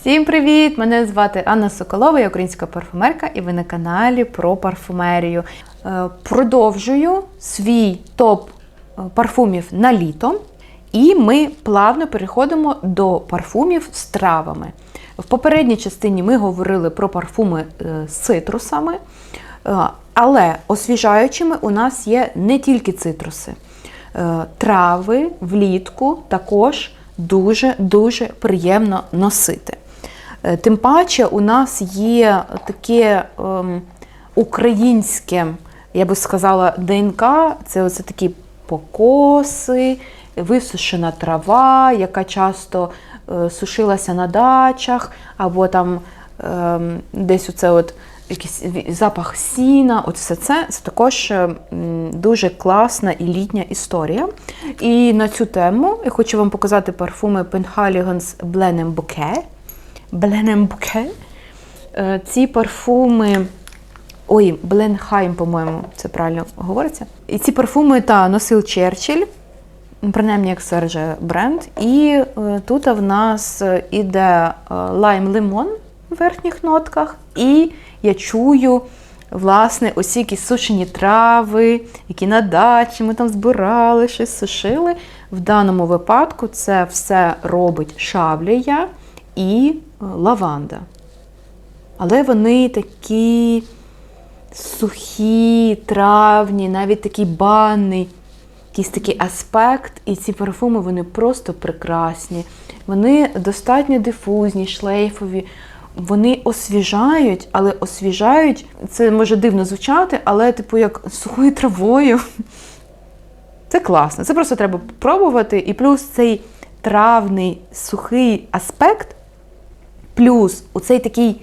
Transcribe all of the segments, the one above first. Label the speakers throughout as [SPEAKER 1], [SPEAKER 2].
[SPEAKER 1] Всім привіт! Мене звати Анна Соколова, я українська парфумерка, і ви на каналі про парфумерію. Е, Продовжую свій топ е, парфумів на літо, і ми плавно переходимо до парфумів з травами. В попередній частині ми говорили про парфуми е, з цитрусами, але освіжаючими у нас є не тільки цитруси. Трави влітку також дуже-дуже приємно носити. Е, Тим паче у нас є таке ем, українське, я би сказала, ДНК, це оце такі покоси, висушена трава, яка часто е, сушилася на дачах, або там ем, десь оце от якийсь запах сіна, от все це, це також е, дуже класна і літня історія. І на цю тему я хочу вам показати парфуми Penhaligon's Blenheim Bouquet. Bouquet. Е, Ці парфуми. Ой, Бленхайм, по-моєму, це правильно говориться. І ці парфуми та носив Черчилль, принаймні як Серже бренд. І е, тут в нас е, іде лайм-лимон в верхніх нотках, і я чую. Власне, ось якісь сушені трави, які на дачі ми там збирали, щось сушили. В даному випадку це все робить шавлія і е, лаванда. Але вони такі сухі, травні, навіть такий банний, якийсь такий аспект. І ці парфуми вони просто прекрасні. Вони достатньо дифузні, шлейфові. Вони освіжають, але освіжають, це може дивно звучати, але типу як сухою травою. Це класно. Це просто треба пробувати. І плюс цей травний сухий аспект, плюс оцей такий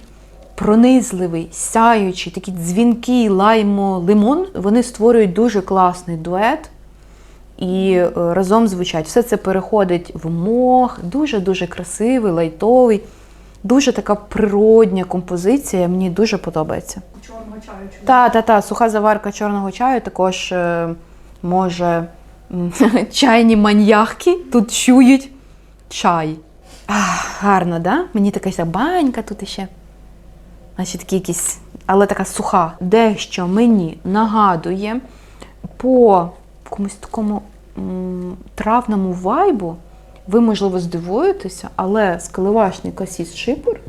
[SPEAKER 1] пронизливий, сяючий, такий дзвінкий лаймо-лимон, вони створюють дуже класний дует і е, разом звучать. Все це переходить в мох, дуже-дуже красивий, лайтовий, дуже така природня композиція. Мені дуже подобається.
[SPEAKER 2] чорного чаю чую.
[SPEAKER 1] Та, та, суха заварка чорного чаю також е, може чайні маньяхки тут чують чай. Ах, гарно, да? Мені така банька тут іще. Значить, такі якісь, але така суха. Дещо мені нагадує по якомусь такому м, травному вайбу. Ви, можливо, здивуєтеся, але скаливашний касіс шипер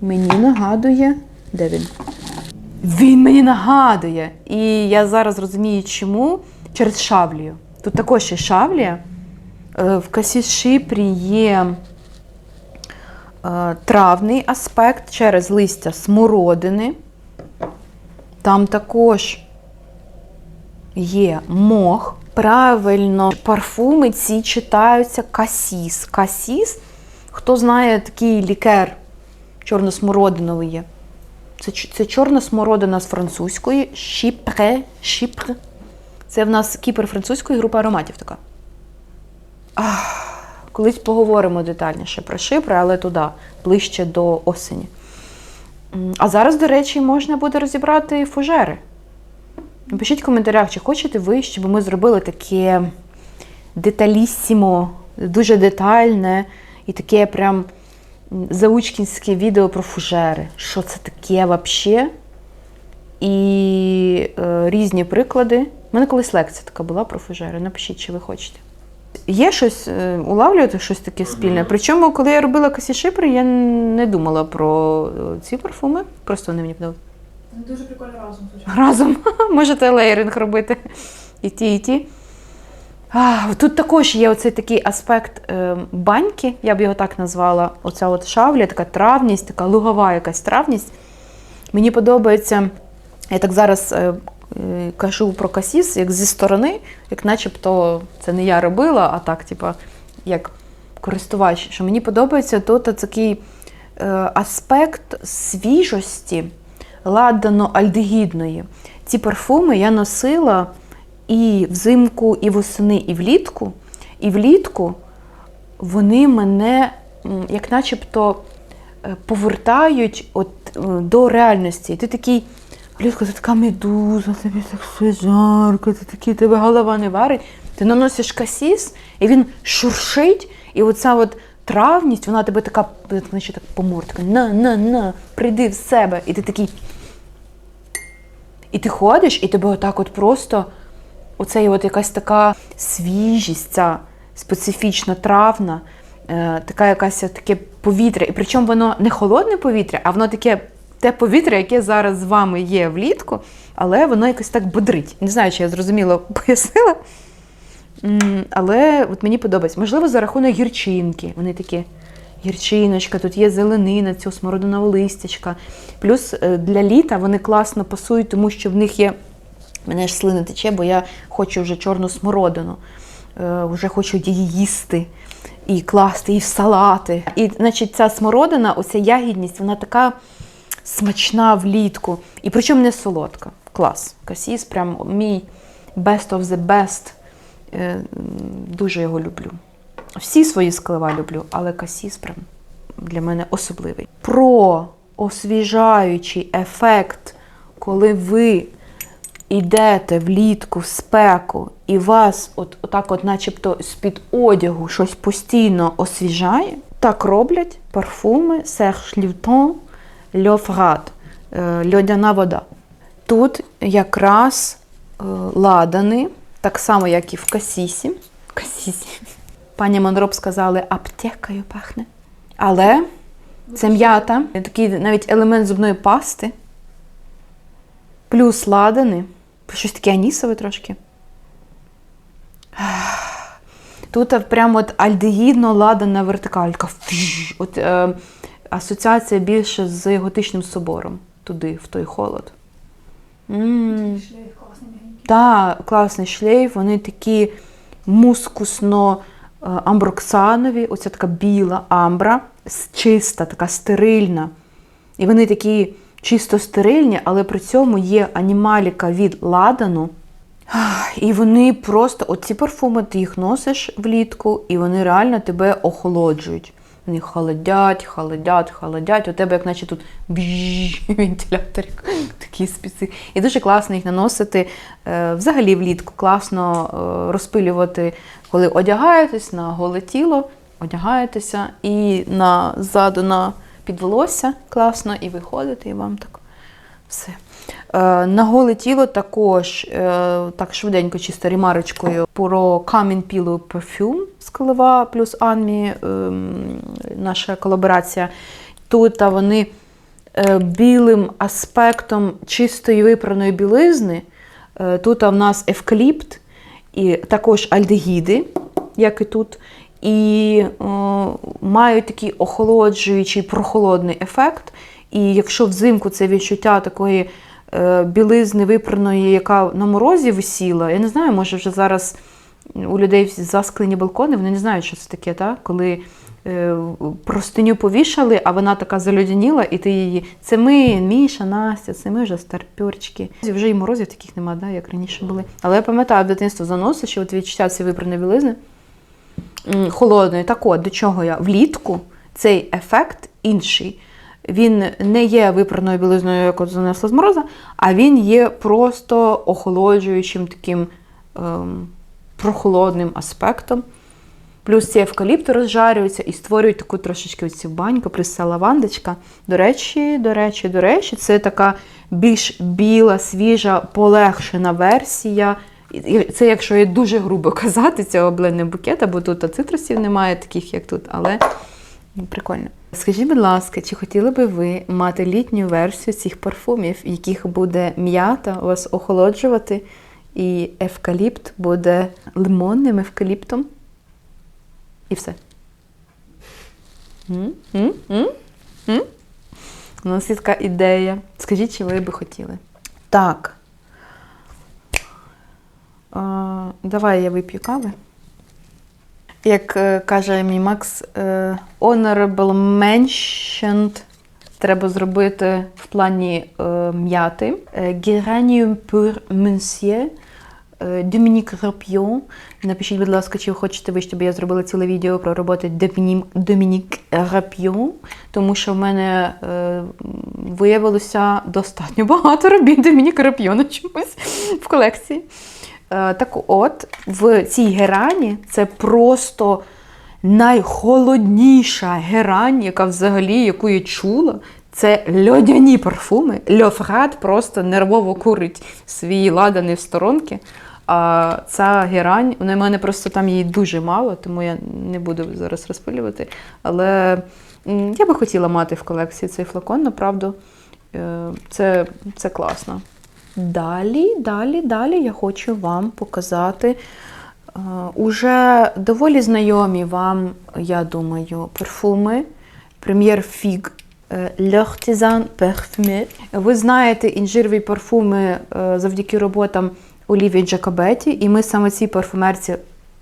[SPEAKER 1] мені нагадує. Де він? Він мені нагадує. І я зараз розумію, чому через шавлію. Тут також є шавлія. Е, В касіс шипрі є травний аспект через листя смородини. Там також є мох. Правильно, парфуми ці читаються касіс. Касіс, хто знає такий лікер чорносмородиновий є. Це, це чорна смородина з французької, шіпре, шіпр. Це в нас кіпер французької група ароматів така. Ах, колись поговоримо детальніше про шипри, але туди, ближче до осені. А зараз, до речі, можна буде розібрати фужери. Напишіть в коментарях, чи хочете ви, щоб ми зробили таке деталіссімо, дуже детальне і таке прям заучкінське відео про фужери. Що це таке взагалі? І е, різні приклади. У мене колись лекція така була про фужери. Напишіть, чи ви хочете. Є щось, е, улавлюєте щось таке спільне. Причому, коли я робила касі шипри, я не думала про е, ці парфуми. Просто вони мені подобаються.
[SPEAKER 2] Дуже прикольно разом звучать.
[SPEAKER 1] Разом можете лейринг робити. І ті, і ті. А, тут також є оцей такий аспект е, баньки, я б його так назвала. Оця от шавля, така травність, така лугова якась травність. Мені подобається, я так зараз е, кажу про касіс, як зі сторони, як начебто це не я робила, а так, типа, як користувач. Що мені подобається тут такий е, аспект свіжості, ладано-альдегідної. Ці парфуми я носила і взимку, і восени, і влітку. І влітку вони мене, як начебто, е, повертають от, е, до реальності. Ти такий, влітку, ти така медуза, тобі так все жарко, ти такий, тебе голова не варить. Ти наносиш касіс, і він шуршить, і оця от травність, вона тебе така, значить, так по морді, така, на, на, на, прийди в себе. І ти такий. І ти ходиш, і тебе отак от просто оцей от якась така свіжість, ця специфічна травна, е, така якась таке повітря. І причому воно не холодне повітря, а воно таке те повітря, яке зараз з вами є влітку, але воно якось так бодрить. Не знаю, чи я зрозуміло пояснила. Але от мені подобається. Можливо, за рахунок гірчинки. Вони такі гірчиночка, тут є зеленина, цього смородинового листячка. Плюс е, для літа вони класно пасують, тому що в них є. Мене ж слина тече, бо я хочу вже чорну смородину. Е, вже хочу її їсти і класти і в салати. І, значить, ця смородина, оця ягідність, вона така смачна влітку. І причому не солодка. Клас. Касіс, прям мій best of the best. Е, Дуже його люблю. Всі свої склива люблю, але касіс прям для мене особливий. Про освіжаючий ефект, коли ви йдете влітку в спеку, і вас от, отак, от, начебто, з-під одягу щось постійно освіжає, так роблять парфуми Serge Lipton Frade, е, льодяна вода. Тут якраз е, ладани, так само, як і в касісі. Касісі. Пані Монроб сказали, аптекою пахне. Але це м'ята, такий навіть елемент зубної пасти. Плюс ладани. Щось таке анісове трошки. Тут прямо от альдегідно ладана вертикалька. От, е, асоціація більше з готичним собором. Туди, в той холод. м
[SPEAKER 2] Шлейф класний м'ягенький.
[SPEAKER 1] та, класний шлейф, вони такі мускусно е, амброксанові, оця така біла амбра, чиста, така стерильна. І вони такі чисто стерильні, але при цьому є анімаліка від ладану. І вони просто, оці парфуми, ти їх носиш влітку, і вони реально тебе охолоджують. Вони холодять, холодять, холодять. У тебе, як наче тут бжж, вентиляторик такий спеці. І дуже класно їх наносити е, взагалі влітку. Класно е, розпилювати, коли одягаєтесь на голе тіло, одягаєтеся і на ззаду на підволосся класно, і виходите, і вам так все. Е, На голе тіло також е, так швиденько, чисто ремарочкою про Камін Pillow Perfume з Килива плюс Анмі, ем, наша колаборація. Тут вони е, білим аспектом чистої випраної білизни. Тут а, в нас евкаліпт і також альдегіди, як і тут. І е, мають такий охолоджуючий, прохолодний ефект. І якщо взимку це відчуття такої білизни випраної, яка на морозі висіла, я не знаю, може вже зараз у людей засклені балкони, вони не знають, що це таке, та? коли е, простиню повішали, а вона така залюдяніла, і ти її. Це ми, Міша, Настя, це ми вже старпьорчики. Вже і морозів таких нема, да, як раніше були. Але я пам'ятаю, в дитинство заносиш, що от відчуття цієї випраної білизни холодної. Так от, до чого я? Влітку цей ефект інший. Він не є випраною білизною, як от занесла з мороза, а він є просто охолоджуючим таким ем, прохолодним аспектом. Плюс ці евкаліпти розжарюються і створюють таку трошечки оцю баньку, плюс ця лавандочка. До речі, до речі, до речі, це така більш біла, свіжа, полегшена версія. Це якщо є дуже грубо казати, цього блене букета, бо тут цитрусів немає, таких як тут, але ну, прикольно. Скажіть, будь ласка, чи хотіли би ви мати літню версію цих парфумів, в яких буде м'ята вас охолоджувати, і евкаліпт буде лимонним евкаліптом? І все. У нас є така ідея. Скажіть, чи ви би хотіли? Так. Давай я вип'ю кави. Як е, каже мій Макс, е, honorable mentioned треба зробити в плані е, м'яти. Geranium pour Monsieur Домінік Рапьон. Напишіть, будь ласка, чи хочете ви, щоб я зробила ціле відео про роботи Домінік Рапьон, тому що в мене виявилося достатньо багато робіт Домініка Рапьона чомусь в колекції. Е, Так от, в цій герані це просто найхолодніша герань, яка взагалі, яку я чула, це льодяні парфуми. Льофрат просто нервово курить свій ладаний в сторонки. А ця герань, у мене просто там її дуже мало, тому я не буду зараз розпилювати. Але я би хотіла мати в колекції цей флакон, направду. Е, Це, це класно. Далі, далі, далі я хочу вам показати е, уже доволі знайомі вам, я думаю, парфуми. Прем'єр Фіг L'Artisan Parfumé. Ви знаєте інжирові парфуми е, завдяки роботам Олівії Джакобеті, і ми саме цій парфумерці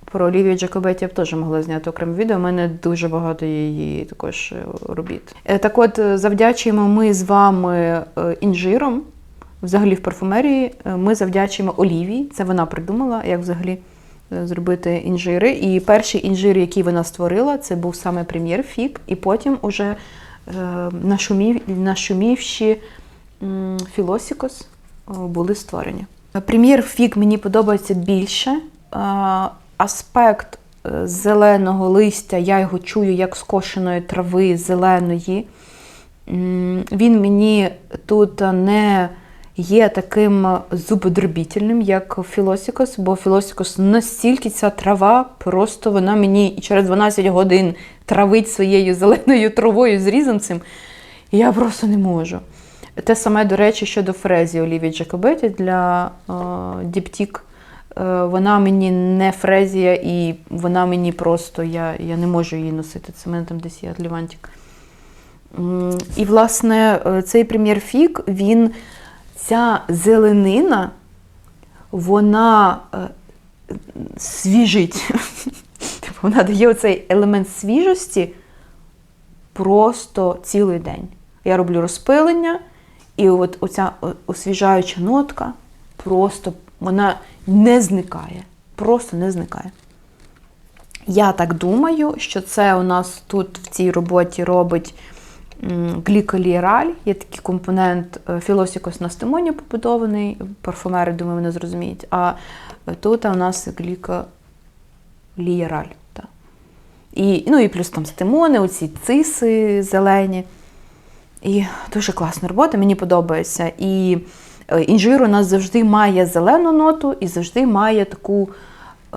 [SPEAKER 1] про Олівію Джакобеті я б теж могла зняти окреме відео. У мене дуже багато її також е, робіт. Е, Так от, е, завдячуємо ми з вами е, інжиром. Взагалі в парфумерії е, ми завдячуємо Олівії. Це вона придумала, як взагалі е, зробити інжири. І перший інжир, який вона створила, це був саме прем'єр Фік, і потім уже е, нашумів, нашумівші Філосікос були створені. Прем'єр Фік мені подобається більше. Аспект зеленого листя, я його чую як скошеної трави зеленої. Він мені тут не є таким зубодробітельним, як Філосікос, бо Філосікос настільки ця трава, просто вона мені і через 12 годин травить своєю зеленою травою з різом. Я просто не можу. Те саме, до речі, щодо фрезі Олівії Джакобеті для е, Діптік. Е, вона мені не фрезія, і вона мені просто, я, я не можу її носити. Це в мене там десь є адлівантик. І, власне, е, цей прем'єр Фік, він, ця зеленина, вона е, свіжить. Вона дає оцей елемент свіжості просто цілий день. Я роблю розпилення, і от оця освіжаюча нотка просто вона не зникає. Просто не зникає. Я так думаю, що це у нас тут в цій роботі робить м, гліколієраль. Є такий компонент е, філосікос на стимоні побудований. Парфумери, думаю, вони зрозуміють. А тут у нас гліколієраль. Так. І, ну і плюс там стимони, оці циси зелені. І дуже класна робота, мені подобається. І е, інжир у нас завжди має зелену ноту і завжди має таку е,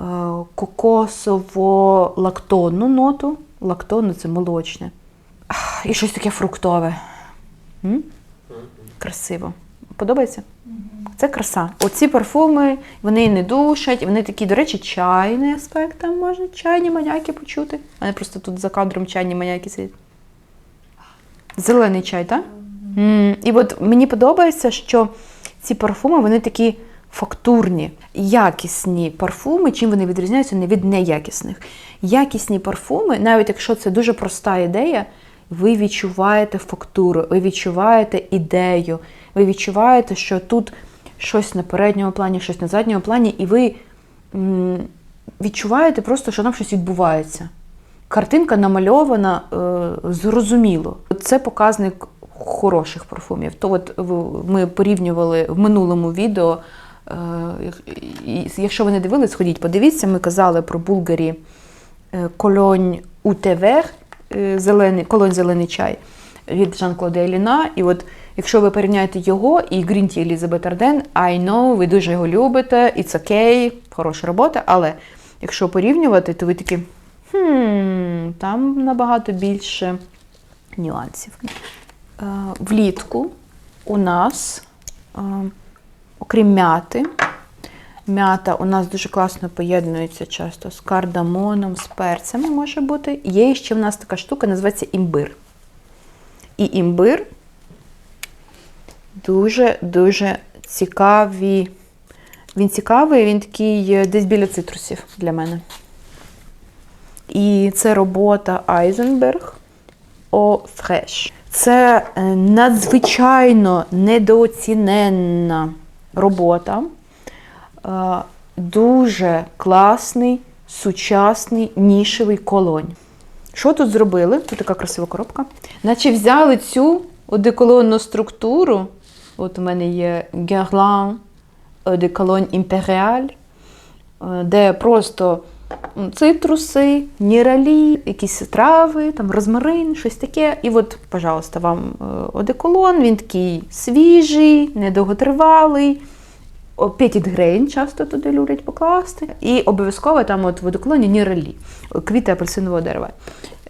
[SPEAKER 1] кокосово-лактонну ноту. Лактонну це молочне. І щось таке фруктове. М? Красиво. Подобається? Це краса. Оці парфуми, вони не душать, вони такі, до речі, чайний аспект, там можна чайні маняки почути. У мене просто тут за кадром чайні маняки сидять. Зелений чай, так? М, І от мені подобається, що ці парфуми вони такі фактурні, якісні парфуми, чим вони відрізняються не від неякісних. Якісні парфуми, навіть якщо це дуже проста ідея, ви відчуваєте фактуру, ви відчуваєте ідею, ви відчуваєте, що тут щось на передньому плані, щось на задньому плані, і ви відчуваєте просто, що там щось відбувається. Картинка намальована е, зрозуміло. Це показник хороших парфумів. То от ми порівнювали в минулому відео. е, Якщо ви не дивились, сходіть, подивіться, ми казали про Булгарі Колонь Утевер, зелений, колонь зелений чай від Жан-Клода Еліна. І от якщо ви порівняєте його і Грінті Елізабет Арден, I know, ви дуже його любите, it's okay, хороша робота, але якщо порівнювати, то ви такі, хм, там набагато більше нюансів. Е, Влітку у нас, е, окрім м'яти, м'ята у нас дуже класно поєднується часто з кардамоном, з перцями може бути. Є ще в нас така штука, називається імбир. І імбир дуже-дуже цікаві. Він цікавий, він такий е, десь біля цитрусів для мене. І це робота Айзенберг О Фреш. Це е, надзвичайно недооціненна робота. Дуже класний, сучасний нішевий колонь. Що тут зробили? Тут така красива коробка. Наче взяли цю одеколонну структуру. От у мене є Guerlain de Imperial, е, де просто цитруси, ніралі, якісь трави, там розмарин, щось таке. І от, пожалуйста, вам е, одеколон, він такий свіжий, недовготривалий. О, грейн часто туди люблять покласти. І обов'язково там от в одеколоні ніралі, квіти апельсинового дерева.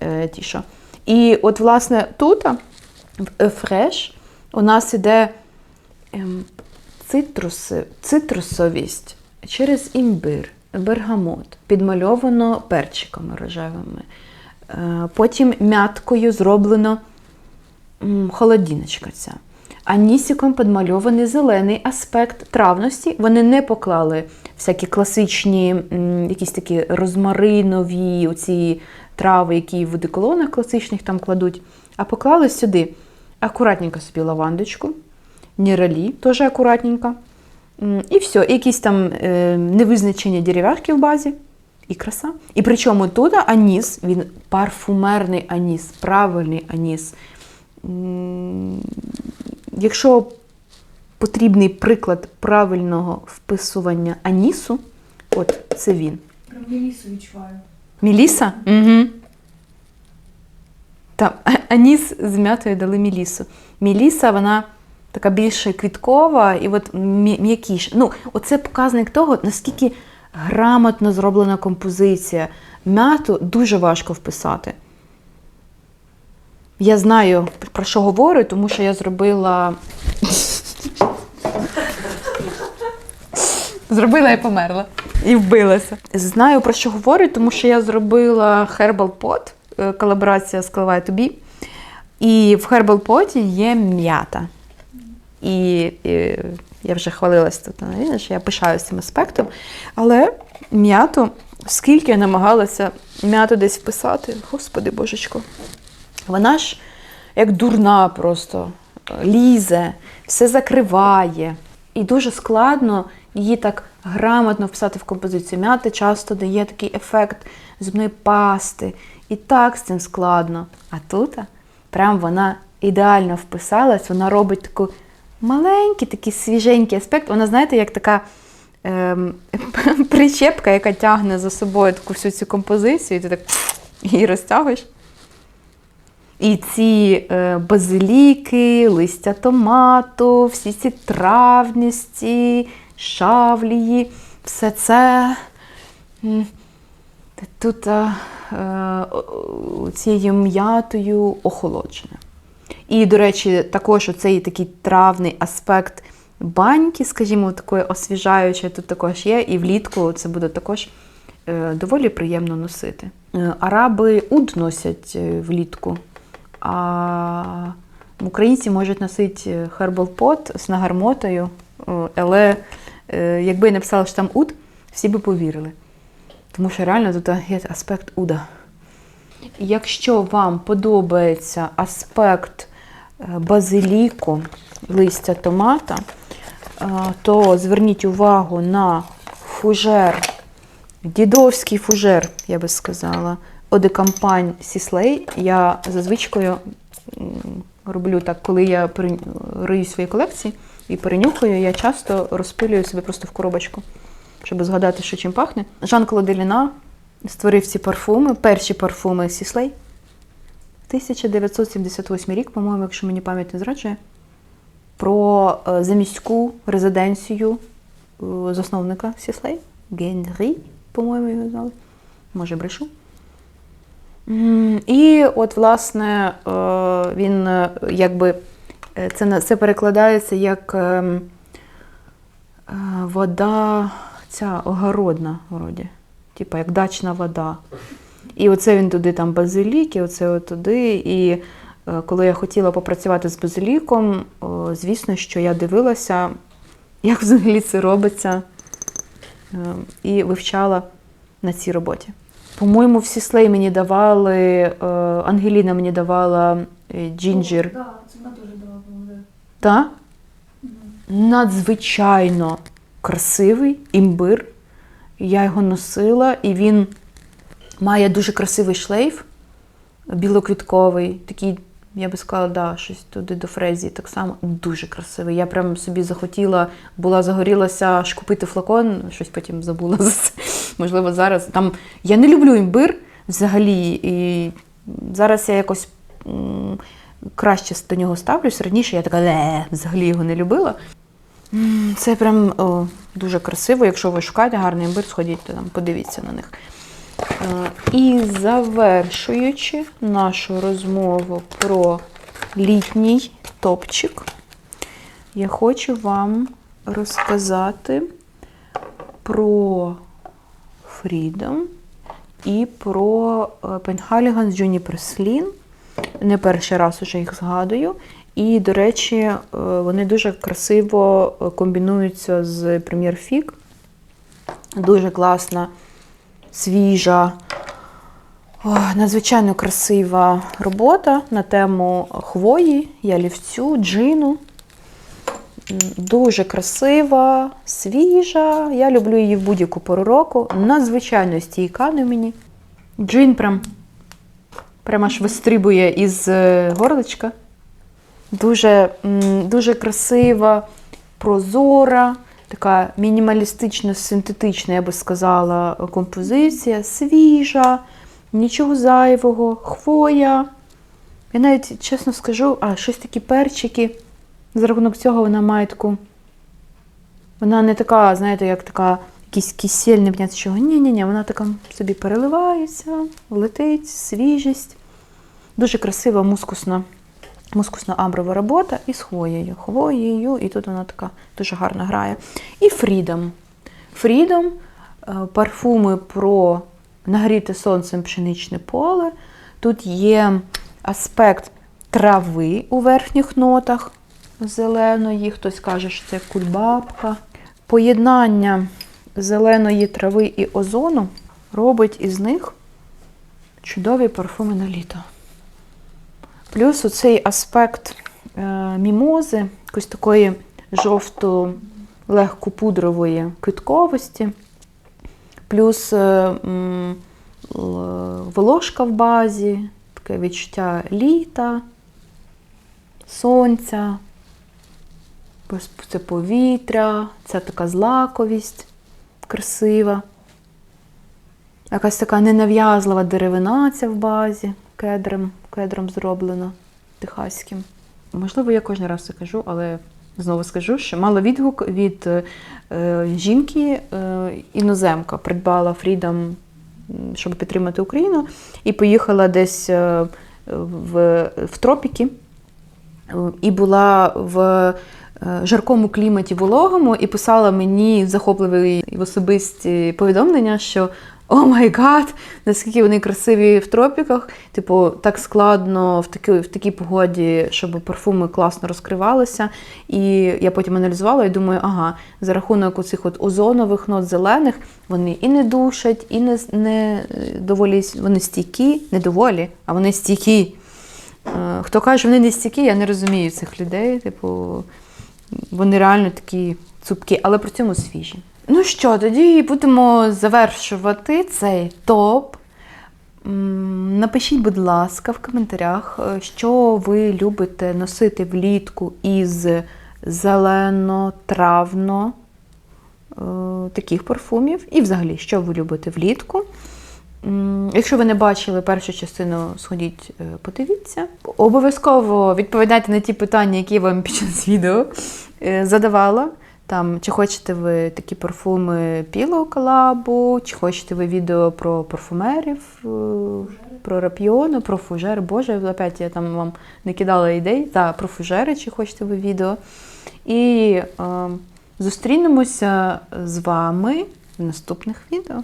[SPEAKER 1] Е, ті, що. І от, власне, тут в фреш у нас іде ем, цитруси, цитрусовість через імбир, бергамот, підмальовано перчиками рожевими. Е, Потім мяткою зроблено холодіночка ця. Анісіком підмальований зелений аспект травності. Вони не поклали всякі класичні, якісь такі розмаринові оці трави, які в одеколонах класичних там кладуть, а поклали сюди акуратненько собі лавандочку, ніралі, теж акуратненько. І все, і якісь там е, невизначені дерев'яшки в базі, і краса. І причому тут аніс, він парфумерний аніс, правильний аніс. Якщо потрібний приклад правильного вписування анісу, от це він.
[SPEAKER 2] Прям мілісу відчуваю.
[SPEAKER 1] Міліса? Угу. Там аніс з м'ятою дали мілісу. Міліса, вона така більш квіткова і от м'я- м'якіша. Ну, оце показник того, наскільки грамотно зроблена композиція. М'яту дуже важко вписати. Я знаю, про що говорю, тому що я зробила. Зробила і померла. І вбилася. Знаю про що говорю, тому що я зробила Herbal Pot, е, колаборація з to Be. І в Herbal Pot є м'ята. І, і я вже хвалилася тут на відео, що я пишаюся цим аспектом. Але м'яту, скільки я намагалася м'яту десь вписати, господи божечко, вона ж як дурна просто лізе, все закриває. І дуже складно її так грамотно вписати в композицію. М'ята часто дає такий ефект зубної пасти. І так з цим складно. А тут прям вона ідеально вписалась, вона робить таку маленький, такий свіженький аспект. Вона, знаєте, як така ем, причепка, яка тягне за собою таку всю цю композицію, і ти так її розтягуєш. І ці е, базиліки, листя томату, всі ці травністі, шавлії, все це тут е, е, цією м'ятою охолоджене. І, до речі, також оцей такий травний аспект баньки, скажімо, такої освіжаючої, тут також є, і влітку це буде також доволі приємно носити. Араби уд носять влітку, українці можуть носити Pot з нагармотою, е, але е, якби я написала, що там уд, всі би повірили. Тому що реально тут є аспект уда. Якщо вам подобається аспект е, базиліку, листя томата, то зверніть увагу на фужер, дідовський фужер, я би сказала, одекампань Сіслей. Я за звичкою роблю так, коли я рию свої колекції і перенюхаю, я часто розпилюю себе просто в коробочку, щоб згадати, що чим пахне. Жан-Клод Деліна створив ці парфуми, перші парфуми Сіслей. 1978 рік, по-моєму, якщо мені пам'ять не зраджує, про е, заміську резиденцію е, засновника Сіслей, Генрі, по-моєму, його звали. Може, брешу. І от, власне, е, він е, якби е, це, це перекладається як ем, вода, ця огородна, вроді. Типа як дачна вода. І оце він туди там базилік, і оце от туди. І коли я хотіла попрацювати з базиліком, звісно, що я дивилася, як взагалі це робиться, е, і вивчала на цій роботі. По-моєму, всі слей мені давали, е, Ангеліна мені давала е, джинджер.
[SPEAKER 2] Так, це вона дала по-моєму.
[SPEAKER 1] Надзвичайно красивий імбир. Я його носила, і він має дуже красивий шлейф, білоквітковий, такий, я би сказала, да, щось туди до фрезії так само. Дуже красивий. Я прям собі захотіла, була загорілася аж купити флакон, щось потім забула за це. Можливо, зараз там. Я не люблю імбир взагалі. І зараз я якось краще до нього ставлюсь. Раніше я така «Ле», взагалі його не любила. Це прям о, дуже красиво. Якщо ви шукаєте гарний імбир, сходіть там, подивіться на них. Е, І завершуючи нашу розмову про літній топчик, я хочу вам розказати про Freedom і про е, Penhaligon з Juniper Slim. Не перший раз уже їх згадую. І, до речі, е, вони дуже красиво е, комбінуються з Premier Fig. Дуже класна, свіжа, о, надзвичайно красива робота на тему хвої, ялівцю, джину. Дуже красива, свіжа. Я люблю її в будь-яку пору року. Надзвичайно стійка на мені. Джин прям, прям аж вистрибує із е, горличка. Дуже, дуже красива, прозора, така мінімалістично-синтетична, я би сказала, композиція, свіжа, нічого зайвого, хвоя. Я навіть чесно скажу, а щось такі перчики. За рахунок цього вона має таку. Вона не така, знаєте, як така якийсь кисель, не чого. Ні-ні-ні, вона така собі переливається, летить, свіжість. Дуже красива, мускусна, мускусна амброва робота і з хвоєю. Хвоєю, і тут вона така дуже гарно грає. І Freedom. Freedom е, парфуми про нагріте сонцем пшеничне поле. Тут є аспект трави у верхніх нотах зеленої, хтось каже, що це кульбабка. Поєднання зеленої трави і озону робить із них чудові парфуми на літо. Плюс оцей аспект е, мімози, якось такої жовто легкопудрової квітковості, плюс е, волошка в базі, таке відчуття літа, сонця, це повітря, це така злаковість красива. Якась така ненав'язлива деревина ця в базі, кедром, кедром зроблена техаським. Можливо, я кожен раз це кажу, але знову скажу, що мала відгук від е, жінки, е, іноземка, придбала Freedom, м, щоб підтримати Україну, і поїхала десь е, в, в тропіки, е, і була в жаркому кліматі вологому, і писала мені захопливі в особисті повідомлення, що о май гад, наскільки вони красиві в тропіках. Типу, так складно в такій, в такій погоді, щоб парфуми класно розкривалися. І я потім аналізувала і думаю, ага, за рахунок оцих от озонових нот зелених вони і не душать, і не, не е, доволі вони стійкі, не доволі, а вони стійкі. Е, Хто каже, що вони не стійкі, я не розумію цих людей. Типу, вони реально такі цупкі, але при цьому свіжі. Ну що, тоді будемо завершувати цей топ. Напишіть, будь ласка, в коментарях, е, що ви любите носити влітку із зелено-травно е, таких парфумів. І взагалі, що ви любите влітку. Якщо ви не бачили першу частину, сходіть, е, подивіться. Обов'язково відповідайте на ті питання, які я вам під час відео е, задавала. Там, чи хочете ви такі парфуми Піло колабу, чи хочете ви відео про парфумерів, е, про рапіону, про фужери. Боже, опять я там вам не кидала ідей. Та, про фужери, чи хочете ви відео. І е, зустрінемося з вами в наступних відео.